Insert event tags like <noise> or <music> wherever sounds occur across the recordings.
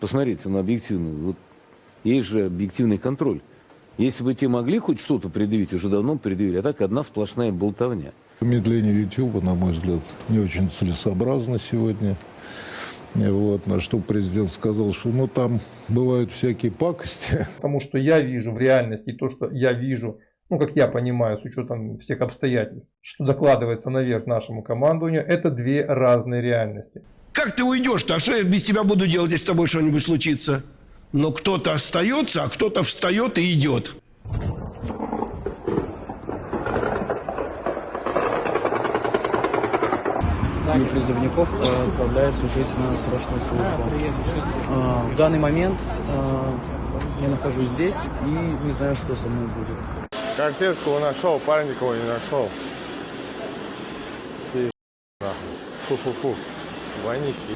Посмотрите на объективную. Вот есть же объективный контроль. Если бы те могли хоть что-то предъявить, уже давно предъявили. А так одна сплошная болтовня. Замедление YouTube, на мой взгляд, не очень целесообразно сегодня. Вот, на что президент сказал, что ну там бывают всякие пакости. <laughs> Потому что я вижу в реальности, то, что я вижу, ну, как я понимаю, с учетом всех обстоятельств, что докладывается наверх нашему командованию, это две разные реальности. Как ты уйдешь-то? А что я без тебя буду делать, если с тобой что-нибудь случится? Но кто-то остается, а кто-то встает и идет. и призывников э, отправляют служить на срочную службу. Э, В данный момент э, я нахожусь здесь и не знаю, что со мной будет. Корсецкого нашел, Парникова не нашел. Фу-фу-фу. Вонище.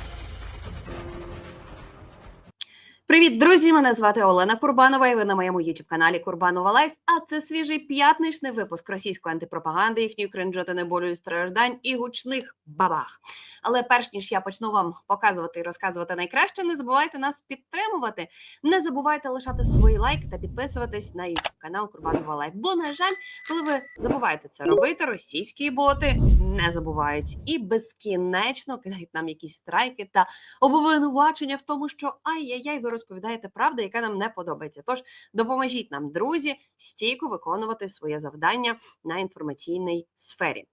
Привіт, друзі! Мене звати Олена Курбанова. І ви на моєму youtube каналі Курбанова Лайф. А це свіжий п'ятничний випуск російської антипропаганди, їхньої кринжотини болю страждань і гучних бабах. Але перш ніж я почну вам показувати і розказувати найкраще, не забувайте нас підтримувати. Не забувайте лишати свої лайки та підписуватись на youtube канал Курбанова Лайф. Бо, на жаль, коли ви забуваєте це робити, російські боти не забувають і безкінечно кидають нам якісь страйки та обвинувачення в тому, що ай-яй-яй, ви розповідаєте правду, яка нам не подобається. Тож допоможіть нам, друзі, стійко виконувати своє завдання на інформаційній сфері.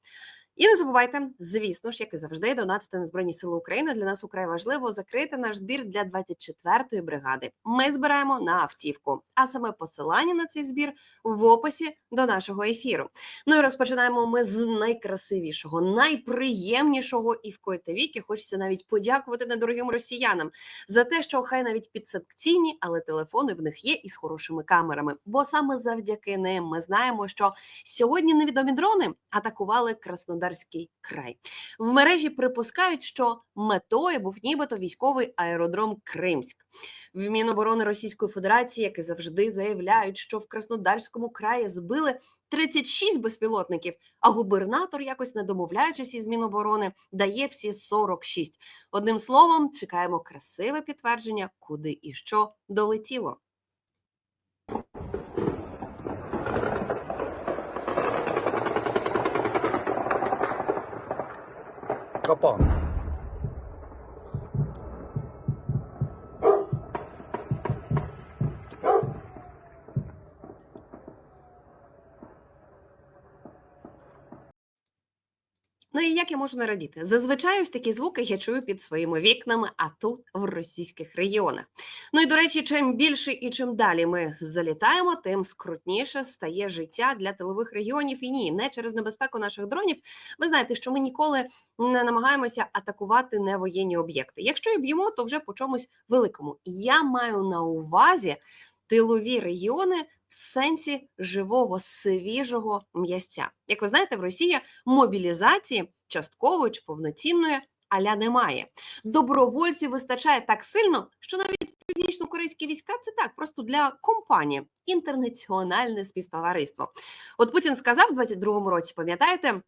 І не забувайте, звісно ж, як і завжди, донатити на Збройні Сили України. Для нас украй важливо закрити наш збір для 24-ї бригади. Ми збираємо на автівку, а саме посилання на цей збір в описі до нашого ефіру. Ну і розпочинаємо ми з найкрасивішого, найприємнішого і в коїти віки хочеться навіть подякувати недорогим росіянам за те, що хай навіть підсанкційні, але телефони в них є із хорошими камерами. Бо саме завдяки ним ми знаємо, що сьогодні невідомі дрони атакували Краснодарський край. В мережі припускають, що метою був нібито військовий аеродром Кримськ. В Міноборони Російської Федерації, як завжди, заявляють, що в Краснодарському краї збили 36 безпілотників, а губернатор, якось не домовляючись із Міноборони, дає всі 46. Одним словом, чекаємо красиве підтвердження, куди і що долетіло. up on. Ну і як я можу не радіти? Зазвичай ось такі звуки я чую під своїми вікнами, а тут в російських регіонах. Ну і до речі, чим більше і чим далі ми залітаємо, тим скрутніше стає життя для тилових регіонів. І ні, не через небезпеку наших дронів. Ви знаєте, що ми ніколи не намагаємося атакувати невоєнні об'єкти. Якщо і б'ємо, то вже по чомусь великому. Я маю на увазі тилові регіони в сенсі живого свіжого м'ясця. Як ви знаєте, в Росії мобілізації часткової чи повноцінної аля немає. Добровольців вистачає так сильно, що навіть північно-корейські війська це так, просто для компанії, інтернаціональне співтовариство. От Путін сказав у 22-му році, пам'ятаєте?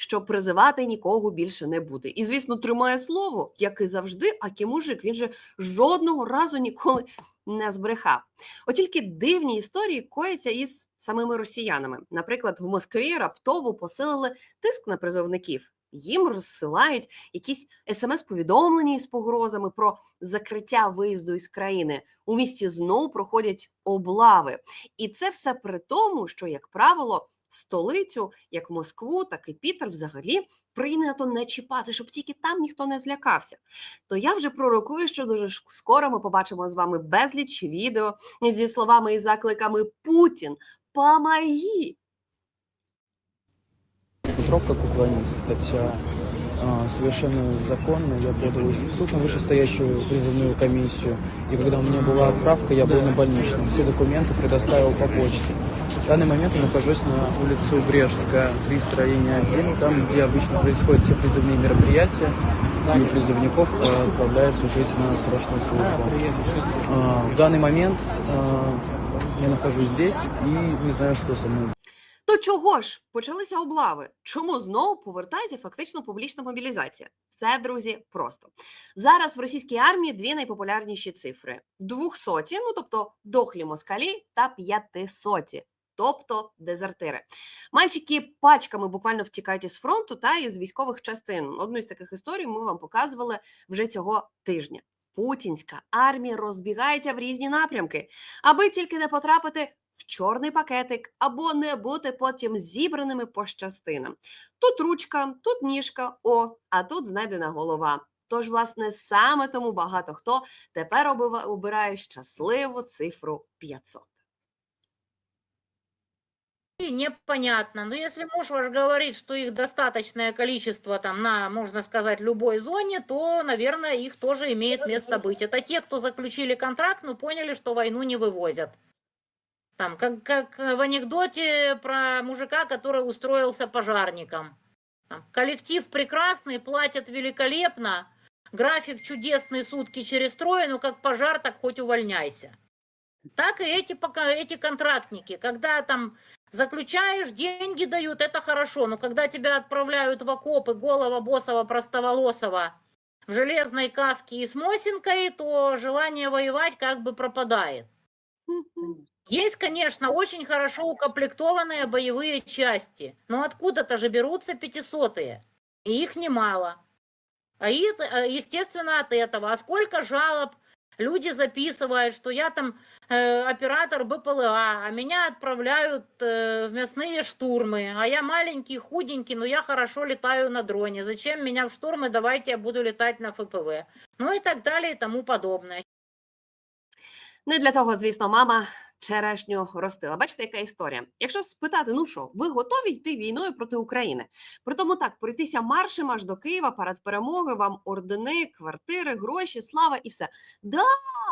Що призивати нікого більше не буде. І, звісно, тримає слово, як і завжди, а мужик він же жодного разу ніколи не збрехав. От тільки дивні історії кояться із самими росіянами. Наприклад, в Москві раптово посилили тиск на призовників. Їм розсилають якісь смс-повідомлення із погрозами про закриття виїзду із країни. У місті знову проходять облави, і це все при тому, що, як правило, столицю, як Москву, так і Пітер, взагалі прийнято не чіпати, щоб тільки там ніхто не злякався. То я вже пророкую, що дуже скоро ми побачимо з вами безліч відео зі словами і закликами Путін, помоги! Петровка поклонилась, хотя совершенно законно я подал в суд на вышестоящую призывную комиссию. И когда у меня была отправка, я был на больничном. Все документы предоставил по почте. В данный момент я нахожусь на улице Брежская, 3 строения 1, там, где обычно происходят все призывные мероприятия. И призывников э, отправляют служить на срочную службу. А, В данный момент э, я нахожусь здесь и не знаю, что со мной То чого ж почалися облави? Чому знову повертається фактично публічна мобілізація? Все, друзі, просто зараз в російській армії дві найпопулярніші цифри: двохсоті, ну тобто дохлі москалі, та п'ятисоті, тобто дезертири. Мальчики пачками буквально втікають із фронту та із військових частин. Одну з таких історій ми вам показували вже цього тижня. Путінська армія розбігається в різні напрямки, аби тільки не потрапити в чорний пакетик або не бути потім зібраними по частинам. Тут ручка, тут ніжка, о, а тут знайдена голова. Тож, власне, саме тому багато хто тепер обива- обирає щасливу цифру 500. И непонятно. Но если муж ваш говорит, что их достаточное количество там на, можно сказать, любой зоне, то, наверное, их тоже имеет место быть. Это те, кто заключили контракт, но поняли, что войну не вывозят. Там, как, как в анекдоте про мужика, который устроился пожарником. Там, коллектив прекрасный, платят великолепно, график чудесный, сутки через трое, но как пожар, так хоть увольняйся. Так и эти, пока, эти контрактники, когда там Заключаешь, деньги дают, это хорошо, но когда тебя отправляют в окопы голого, босого, простоволосого, в железной каске и с мосинкой, то желание воевать как бы пропадает. Есть, конечно, очень хорошо укомплектованные боевые части, но откуда-то же берутся пятисотые, и их немало. А их, э, естественно, от этого. А сколько жалоб люди записывают, что я там э, оператор БПЛА, а меня отправляют э, в мясные штурмы, а я маленький, худенький, но я хорошо летаю на дроне. Зачем меня в штурмы? Давайте я буду летать на ФПВ. Ну и так далее и тому подобное. Не для того, звісно, мама черешню ростила. Бачите, яка історія? Якщо спитати, ну що, ви готові йти війною проти України? При тому так, пройтися маршем аж до Києва, парад перемоги, вам ордени, квартири, гроші, слава і все. Да,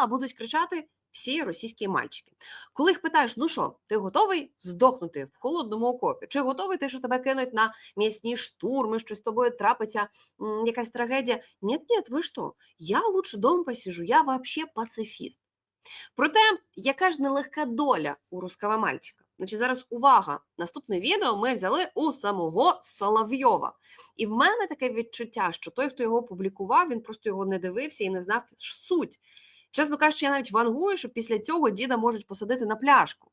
будуть кричати всі російські мальчики. Коли їх питаєш, ну що, ти готовий здохнути в холодному окопі? Чи готовий ти, що тебе кинуть на м'ясні штурми, що з тобою трапиться м, якась трагедія? Ні, ні, ви що? Я лучше дома посижу, я вообще пацифіст. Проте, яка ж нелегка доля у руского мальчика? Значить, зараз увага! Наступне відео ми взяли у самого Соловйова. І в мене таке відчуття, що той, хто його публікував, він просто його не дивився і не знав суть. Чесно кажучи, я навіть вангую, що після цього діда можуть посадити на пляшку.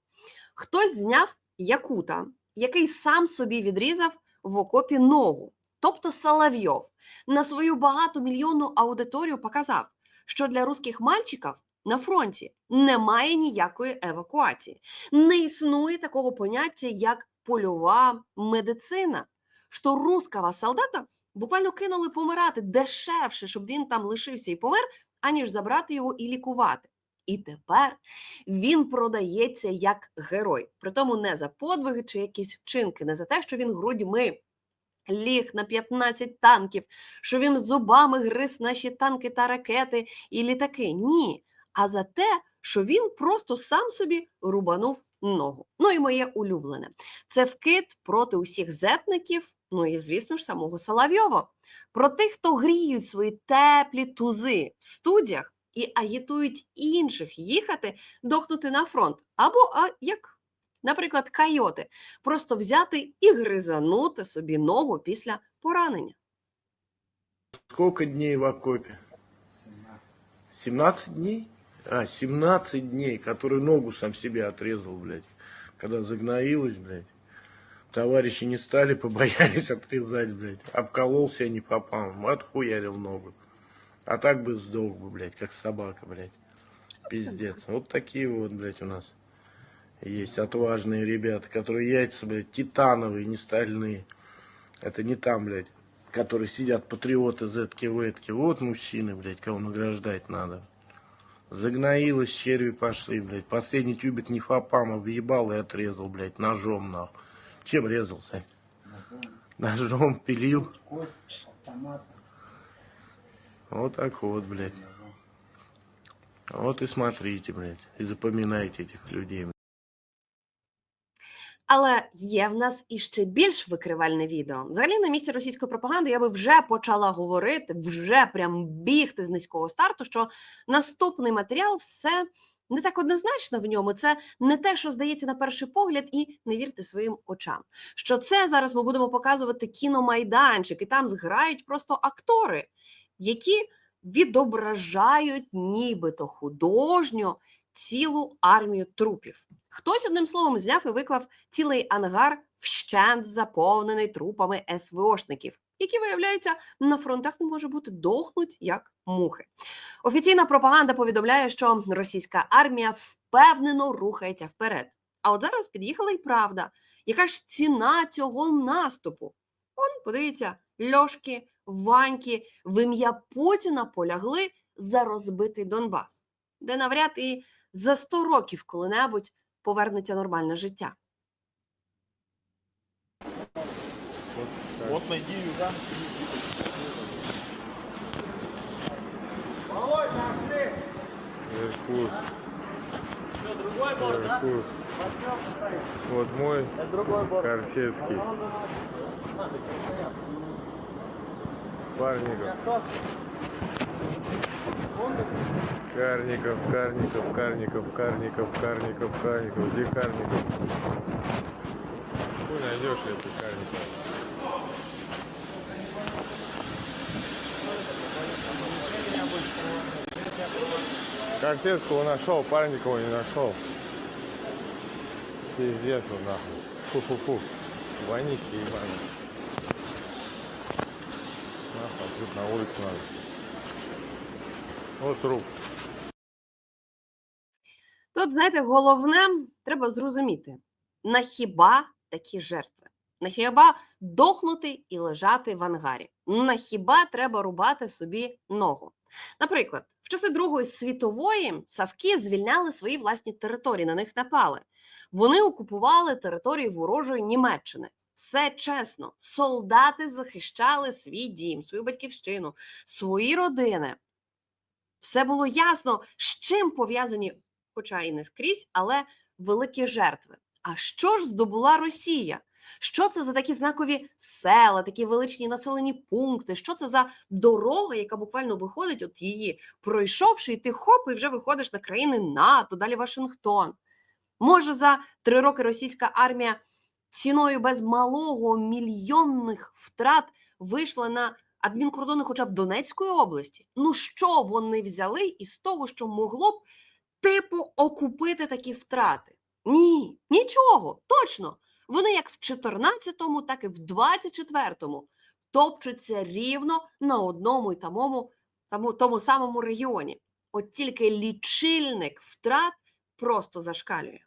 Хтось зняв якута, який сам собі відрізав в окопі ногу. Тобто Соловйов на свою багатомільйонну аудиторію показав, що для русських мальчиків на фронті немає ніякої евакуації. Не існує такого поняття, як польова медицина. Що руского солдата буквально кинули помирати дешевше, щоб він там лишився і помер, аніж забрати його і лікувати. І тепер він продається як герой, притому не за подвиги чи якісь вчинки, не за те, що він грудьми ліг на 15 танків, що він зубами гриз наші танки та ракети і літаки. Ні, а за те, що він просто сам собі рубанув ногу. Ну і моє улюблене. Це вкид проти усіх зетників, ну і, звісно ж, самого Соловйова. Про тих, хто гріють свої теплі тузи в студіях і агітують інших їхати дохнути на фронт. Або, а, як, наприклад, койоти, просто взяти і гризанути собі ногу після поранення. Сколько дней в окопе? 17 дней? А, 17 дней, который ногу сам себе отрезал, блядь. Когда загноилась, блядь. Товарищи не стали, <laughs> побоялись отрезать, блядь. Обкололся я не попал, отхуярил ногу. А так бы сдох бы, блядь, как собака, блядь. Пиздец. Вот такие вот, блядь, у нас есть отважные ребята, которые яйца, блядь, титановые, не стальные. Это не там, блядь, которые сидят патриоты зетки ветки. Вот мужчины, блядь, кого награждать надо. Загноилась, черви пошли, блядь. Последний тюбик нефопама въебал и отрезал, блядь, ножом, нахуй. Чем резался? Ножом пилил. Вот так вот, блядь. Вот и смотрите, блядь, и запоминайте этих людей. Але є в нас і ще більш викривальне відео. Взагалі, на місці російської пропаганди я би вже почала говорити, вже прям бігти з низького старту, що наступний матеріал все не так однозначна в ньому. Це не те, що здається на перший погляд, і не вірте своїм очам. Що це зараз ми будемо показувати кіномайданчик, і там зграють просто актори, які відображають нібито художньо цілу армію трупів. Хтось одним словом зняв і виклав цілий ангар вщент заповнений трупами СВОшників, які, виявляється, на фронтах не може бути дохнуть як мухи. Офіційна пропаганда повідомляє, що російська армія впевнено рухається вперед. А от зараз під'їхала і правда. Яка ж ціна цього наступу? Он, подивіться, Льошки, Ваньки в ім'я Путіна полягли за розбитий Донбас, де навряд і за 100 років коли-небудь повернеться нормальне життя. Иркутск. Иркутск. Вот мой Корсецкий. Парников. Карников, Карников, Карников, Карников, Карников, Карников. Где Карников? Хуй найдешь эту Карникова. Корсецкого нашел, Парникова не нашел. Пиздец вот нахуй. Фу-фу-фу. Вонище ебаный. Нахуй, отсюда на улицу надо. Труп. Тут, знаєте, головне треба зрозуміти, на хіба такі жертви? На хіба дохнути і лежати в ангарі? На хіба треба рубати собі ногу? Наприклад, в часи Другої світової савки звільняли свої власні території, на них напали. Вони окупували території ворожої Німеччини. Все чесно, солдати захищали свій дім, свою батьківщину, свої родини. Все було ясно, з чим пов'язані, хоча і не скрізь, але великі жертви. А що ж здобула Росія? Що це за такі знакові села, такі величні населені пункти? Що це за дорога, яка буквально виходить, от її пройшовши, і ти хоп, і вже виходиш на країни НАТО, далі Вашингтон. Може, за три роки російська армія ціною без малого мільйонних втрат вийшла на адмінкордони хоча б Донецької області. Ну що вони взяли із того, що могло б типу окупити такі втрати? Ні, нічого, точно. Вони як в 14-му, так і в 24-му топчуться рівно на одному і тому, тому, тому самому регіоні. От тільки лічильник втрат просто зашкалює.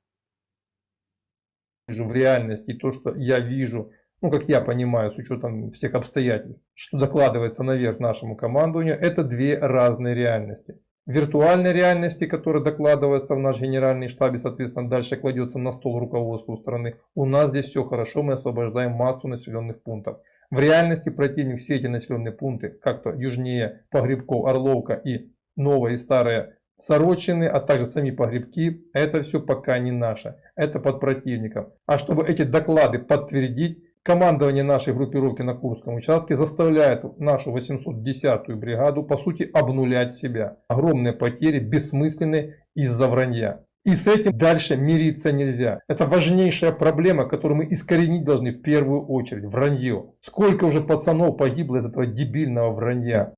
в реальности, то, что я вижу, ну, как я понимаю, с учетом всех обстоятельств, что докладывается наверх нашему командованию, это две разные реальности. Виртуальной реальности, которая докладывается в наш генеральный штаб и, соответственно, дальше кладется на стол руководству страны, у нас здесь все хорошо, мы освобождаем массу населенных пунктов. В реальности противник все эти населенные пункты, как то южнее Погребков, Орловка и новые и старые Сорочины, а также сами погребки, это все пока не наше, это под противником. А чтобы эти доклады подтвердить, командование нашей группировки на Курском участке заставляет нашу 810-ю бригаду по сути обнулять себя. Огромные потери бессмысленные из-за вранья. И с этим дальше мириться нельзя. Это важнейшая проблема, которую мы искоренить должны в первую очередь. Вранье. Сколько уже пацанов погибло из этого дебильного вранья.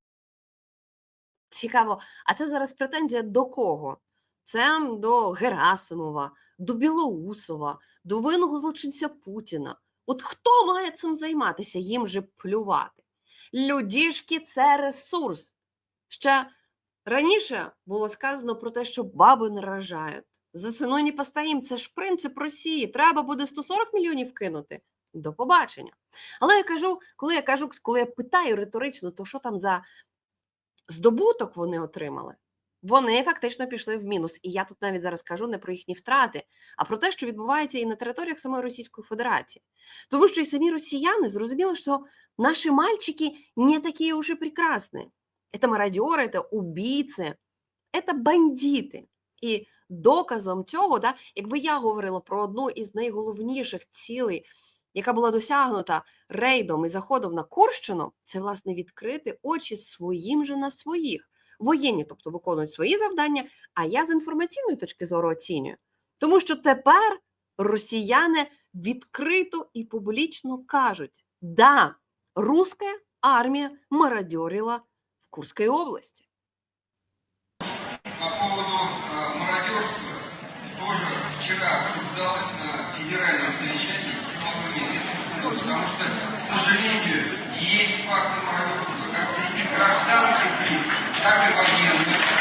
Цікаво, а це зараз претензія до кого? Це до Герасимова, до Білоусова, до винного злочинця Путіна. От хто має цим займатися? Їм же плювати. Людішки це ресурс. Ще раніше було сказано про те, що баби не рожають. За ціною не постоїм. Це ж принцип Росії. Треба буде 140 мільйонів кинути. До побачення. Але я кажу, коли я кажу, коли я питаю риторично, то що там за здобуток вони отримали? Вони фактично пішли в мінус. І я тут навіть зараз кажу не про їхні втрати, а про те, що відбувається і на територіях самої Російської Федерації. Тому що і самі росіяни зрозуміли, що наші мальчики не такі уже прекрасні. Це мародери, це убійці, це бандити. І доказом цього, да, якби я говорила про одну із найголовніших цілей, яка була досягнута рейдом і заходом на Курщину, це власне відкрити очі своїм же на своїх Воєнні, тобто виконують свої завдання, а я з інформаційної точки зору оцінюю. Тому що тепер росіяни відкрито і публічно кажуть: да, руська армія мародерила в Курській області. По поводу э, мародерства тоже вчера обсуждалось на федеральном совещании с силовыми ведомствами, потому что, к сожалению, есть факты мародерства как среди гражданских лиц, и военных.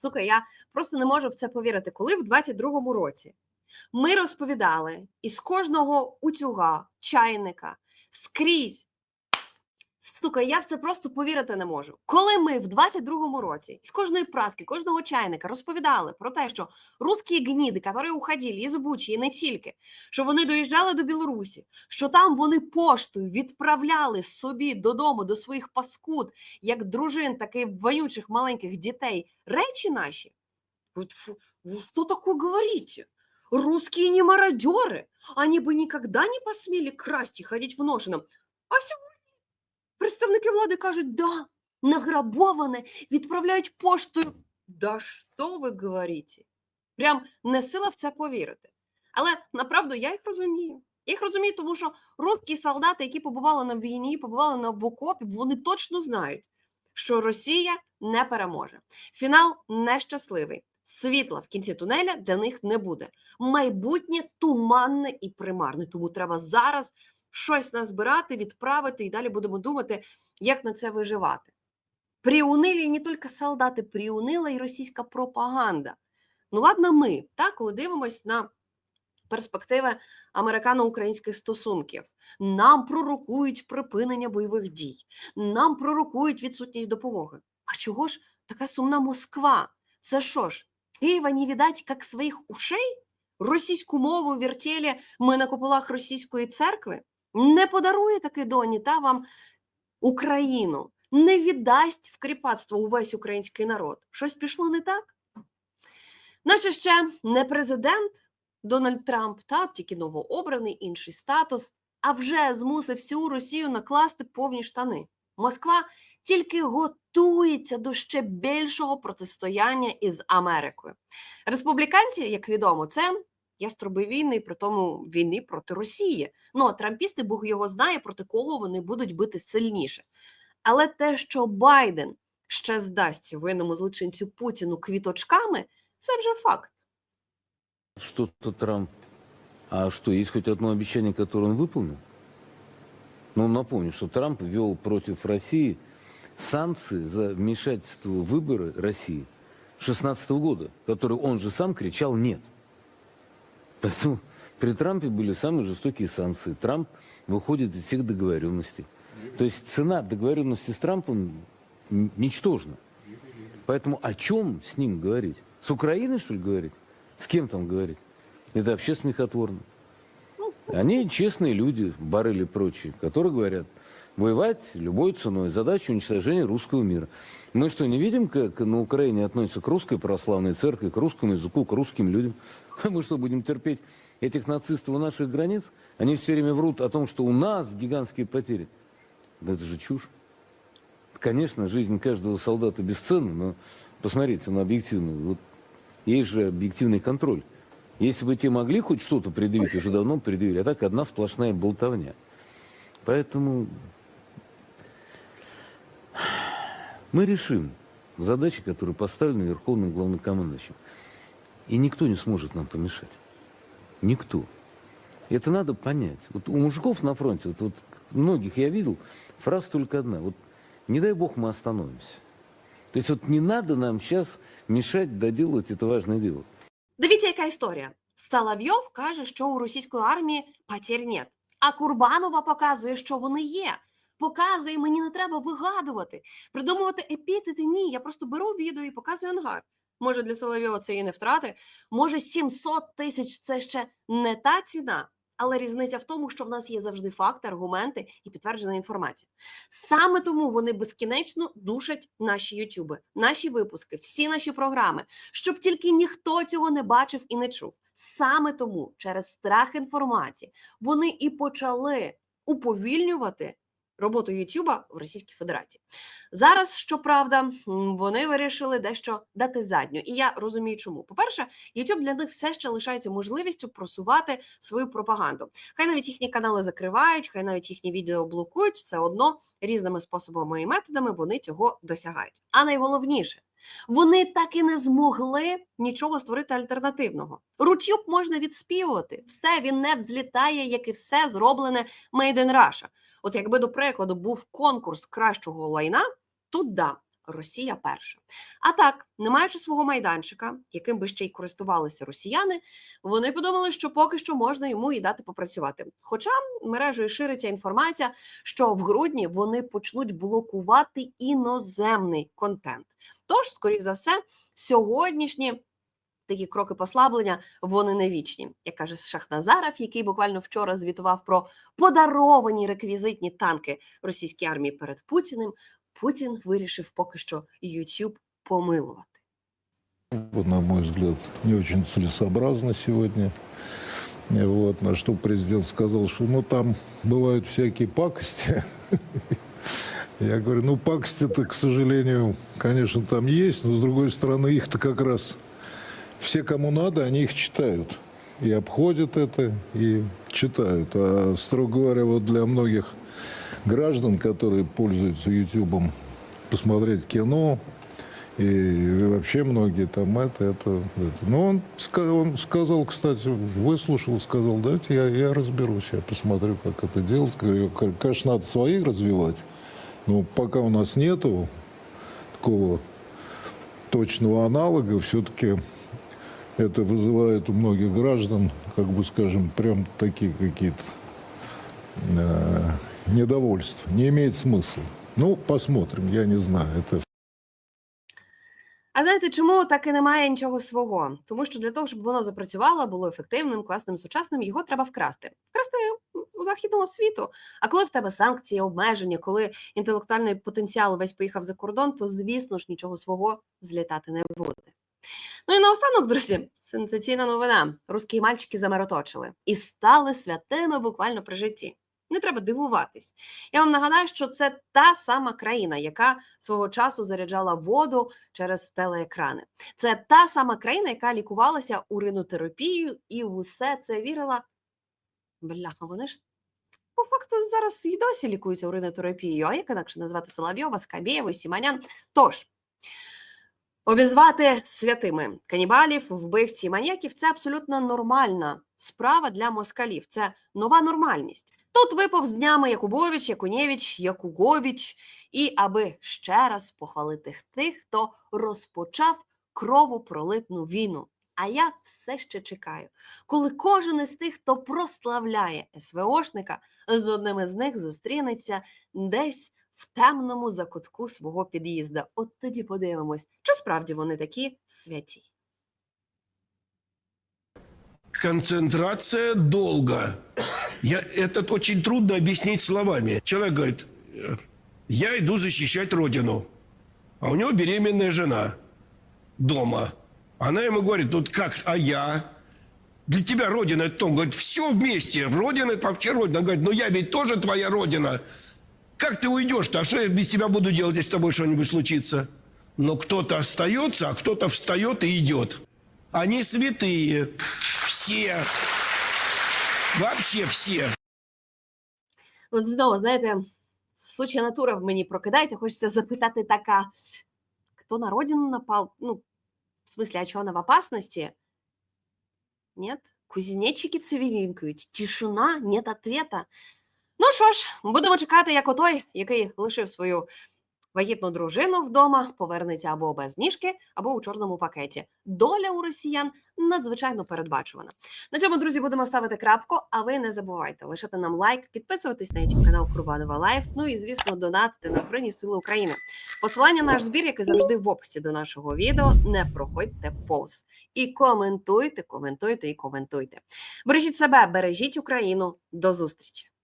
Сука, я просто не можу в це повірити. Коли в 22-му році ми розповідали із кожного утюга, чайника, скрізь. Сука, я в це просто повірити не можу. Коли ми в 22-му році з кожної праски, кожного чайника розповідали про те, що русські гніди, які уходили із Бучі і не тільки, що вони доїжджали до Білорусі, що там вони поштою відправляли собі додому до своїх паскуд, як дружин, так і вонючих маленьких дітей, речі наші. Вот фу, вы что такое говорите? Русские не мародеры. Они бы никогда не посмели красть и ходить в ношеном. А сьогодні представники влади кажуть, да, награбоване відправляють поштою. Да що ви говорите? Прям не сила в це повірити. Але направду я їх розумію. Я їх розумію, тому що русські солдати, які побували на війні, побували на в окопі, вони точно знають, що Росія не переможе. Фінал нещасливий. Світла в кінці тунеля для них не буде. Майбутнє туманне і примарне. Тому треба зараз щось назбирати, відправити, і далі будемо думати, як на це виживати. Приунили не тільки солдати, приунила і російська пропаганда. Ну, ладно, ми, так, коли дивимось на перспективи американо-українських стосунків, нам пророкують припинення бойових дій, нам пророкують відсутність допомоги. А чого ж така сумна Москва? Це що ж, Києва не віддать як своїх ушей? Російську мову вертєлі ми на куполах російської церкви? Не подарує таки доні та вам Україну, не віддасть в кріпацтво увесь український народ. Щось пішло не так? Наче ще не президент Дональд Трамп, та тільки новообраний інший статус, а вже змусив всю Росію накласти повні штани. Москва тільки готується до ще більшого протистояння із Америкою. Республіканці, як відомо, це яструби війни, при тому війни проти Росії. Ну а трампісти, Бог його знає, проти кого вони будуть бити сильніше. Але те, що Байден ще здасть воєнному злочинцю Путіну квіточками, це вже факт. Что-то Трамп... А что, есть хоть одно обещание, которое он выполнил? Ну, напомню, что Трамп ввел против России санкции за вмешательство в выборы России 2016 года, которые он же сам кричал «нет». Поэтому при Трампе были самые жестокие санкции. Трамп выходит из всех договоренностей. То есть цена договоренности с Трампом ничтожна. Поэтому о чем с ним говорить? С Украиной, что ли, говорить? С кем там говорить? Это вообще смехотворно. Они честные люди, барыли и прочие, которые говорят, воевать любой ценой, задача уничтожения русского мира. Мы что, не видим, как на Украине относятся к русской православной церкви, к русскому языку, к русским людям? <laughs> Мы что, будем терпеть этих нацистов у наших границ? Они все время врут о том, что у нас гигантские потери. Да это же чушь. Конечно, жизнь каждого солдата бесценна, но посмотрите, ну объективно, вот есть же объективный контроль. Если бы те могли хоть что-то предъявить, уже давно предъявили, а так одна сплошная болтовня. Поэтому мы решим задачи, которые поставлены Верховным Главнокомандующим. И никто не сможет нам помешать. Никто. Это надо понять. Вот у мужиков на фронте, вот, вот многих я видел, фраза только одна. Вот не дай бог мы остановимся. То есть вот не надо нам сейчас мешать доделать это важное дело. Дивіться, яка історія. Соловйов каже, що у російської армії потерь нет. А Курбанова показує, що вони є. Показує, мені не треба вигадувати, придумувати епітети. Ні, я просто беру відео і показую ангар. Може, для Соловйова це і не втрати. Може, 700 тисяч це ще не та ціна. Але різниця в тому, що в нас є завжди факти, аргументи і підтверджена інформація. Саме тому вони безкінечно душать наші ютюби, наші випуски, всі наші програми, щоб тільки ніхто цього не бачив і не чув. Саме тому, через страх інформації, вони і почали уповільнювати роботу Ютуба в Російській Федерації. Зараз, щоправда, вони вирішили дещо дати задню. І я розумію, чому. По-перше, YouTube для них все ще лишається можливістю просувати свою пропаганду. Хай навіть їхні канали закривають, хай навіть їхні відео блокують, все одно різними способами і методами вони цього досягають. А найголовніше. Вони так і не змогли нічого створити альтернативного. Рутюб можна відспівувати. Все він не взлітає, як і все зроблене Made in Russia. От якби до прикладу був конкурс кращого лайна, тут да, Росія перша. А так, не маючи свого майданчика, яким би ще й користувалися росіяни, вони подумали, що поки що можна йому і дати попрацювати. Хоча мережею шириться інформація, що в грудні вони почнуть блокувати іноземний контент. Тож, скоріш за все, сьогоднішні такі кроки послаблення вони не вічні. Як каже Шахназаров, який буквально вчора звітував про подаровані реквізитні танки російській армії перед Путіним. Путін вирішив поки що YouTube помилувати. Вот, на мой взгляд, не очень целесообразно сегодня. Э, Вот, на что президент сказал, что ну там бывают всякие пакости. <laughs> Я говорю, ну пакости-то, к сожалению, конечно, там есть, но с другой стороны, их-то как раз все, кому надо, они их читают. И обходят это, и читают. А, строго говоря, вот для многих граждан, которые пользуются Ютубом, посмотреть кино, и вообще многие там это, это, это. Но он, ска- он сказал, кстати, выслушал, сказал, дайте я, я разберусь, я посмотрю, как это делать. Говорю, «К- конечно, надо своих развивать, но пока у нас нету такого точного аналога, все-таки это вызывает у многих граждан, как бы скажем, прям такие какие-то э, недовольства. Не имеет смысла. Ну, посмотрим, я не знаю. Это А знаєте, чому так і немає нічого свого? Тому що для того, щоб воно запрацювало, було ефективним, класним, сучасним, його треба вкрасти. Вкрасти у західного світу. А коли в тебе санкції, обмеження, коли інтелектуальний потенціал весь поїхав за кордон, то звісно ж нічого свого злітати не буде. Ну і наостанок, друзі, сенсаційна новина: русські мальчики замироточили і стали святими буквально при житті. Не треба дивуватись. Я вам нагадаю, що це та сама країна, яка свого часу заряджала воду через телеекрани. Це та сама країна, яка лікувалася уринотерапією і в усе це вірила. Бляха, вони ж по факту зараз і досі лікуються уринотерапією. А як інакше назвати Соловйова, Скабєєва, Сіманян? Тож. Обізвати святими канібалів, вбивці і маньяків це абсолютно нормальна справа для москалів. Це нова нормальність. Тут випав з днями Якубович, Якунєвич, Якугович, і аби ще раз похвалити тих, хто розпочав кровопролитну війну. А я все ще чекаю, коли кожен із тих, хто прославляє СВОшника, з одним із них зустрінеться десь в темному закутку свого під'їзда. От тоді подивимось, чи справді вони такі святі. Концентрация долга. Я, это очень трудно объяснить словами. Человек говорит, э, я иду защищать родину. А у него беременная жена дома. Она ему говорит, тут как, а я? Для тебя родина это том. Говорит, все вместе. Родина это вообще родина. Говорит, ну я ведь тоже твоя родина. Как ты уйдешь-то? А что я без тебя буду делать, если с тобой что-нибудь случится? Но кто-то остается, а кто-то встает и идет. Они святые. Все. Вообще все. От знову, знаєте, суча натура в мені прокидається, хочеться запитати така, хто на родину напал? Ну, в смысле, а чого вона в опасности? Нет? Кузнечики цивіленькують, тишина, нет ответа. Ну що ж, будемо чекати, як отой, який лишив свою Вагітну дружину вдома повернеться або без ніжки, або у чорному пакеті. Доля у росіян надзвичайно передбачувана. На цьому, друзі, будемо ставити крапку. А ви не забувайте лишати нам лайк, підписуватись на youtube канал Курбанова Лайф. Ну і звісно, донатити на Збройні Сили України. Посилання на наш збір, який завжди в описі до нашого відео. Не проходьте повз. І коментуйте, коментуйте і коментуйте. Бережіть себе, бережіть Україну. До зустрічі!